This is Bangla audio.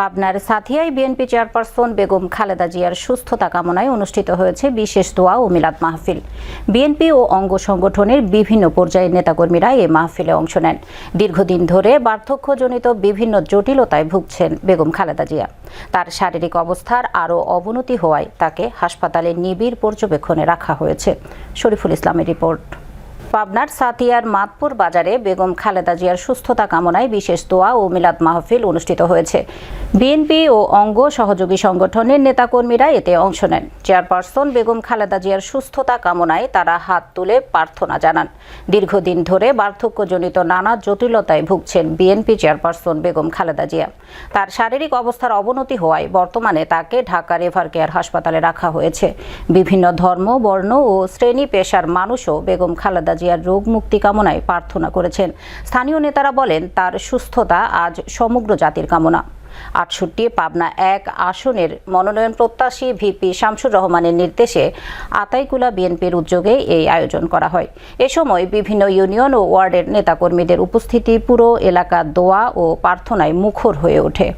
পাবনার সাথিয়ায় বিএনপি চেয়ারপারসন বেগম খালেদা জিয়ার সুস্থতা কামনায় অনুষ্ঠিত হয়েছে বিশেষ দোয়া ও মিলাদ মাহফিল। বিএনপি ও অঙ্গ সংগঠনের বিভিন্ন পর্যায়ের নেতাকর্মীরা এই মাহফিলে অংশ নেন। দীর্ঘদিন ধরে বার্ধক্যজনিত বিভিন্ন জটিলতায় ভুগছেন বেগম খালেদা জিয়া। তার শারীরিক অবস্থার আরও অবনতি হওয়ায় তাকে হাসপাতালে নিবিড় পর্যবেক্ষণে রাখা হয়েছে। শরীফুল ইসলামের রিপোর্ট। পাবনার সাতিয়ার মাতপুর বাজারে বেগম খালেদা জিয়ার সুস্থতা কামনায় বিশেষ দোয়া ও মিলাদ মাহফিল অনুষ্ঠিত হয়েছে। বিএনপি ও অঙ্গ সহযোগী সংগঠনের নেতাকর্মীরা এতে অংশ নেন। চেয়ারপারসন বেগম খালেদা জিয়ার সুস্থতা কামনায় তারা হাত তুলে প্রার্থনা জানান। দীর্ঘদিন ধরে বার্ধক্যজনিত নানা জটিলতায় ভুগছেন বিএনপি চেয়ারপারসন বেগম খালেদা জিয়া। তার শারীরিক অবস্থার অবনতি হওয়ায় বর্তমানে তাকে ঢাকা রেভার কেয়ার হাসপাতালে রাখা হয়েছে। বিভিন্ন ধর্ম, বর্ণ ও শ্রেণি পেশার মানুষও বেগম খালেদা জিয়ার রোগ মুক্তি কামনায় প্রার্থনা করেছেন। স্থানীয় নেতারা বলেন, তার সুস্থতা আজ সমগ্র জাতির কামনা। আটষট্টি, পাবনা এক আসনের মনোনয়ন প্রত্যাশী ভিপি শামসুর রহমানের নির্দেশে আতাইকুলা বিএনপির উদ্যোগে এই আয়োজন করা হয়। এ সময় বিভিন্ন ইউনিয়ন ও ওয়ার্ডের নেতাকর্মীদের উপস্থিতি পুরো এলাকা দোয়া ও প্রার্থনায় মুখর হয়ে ওঠে।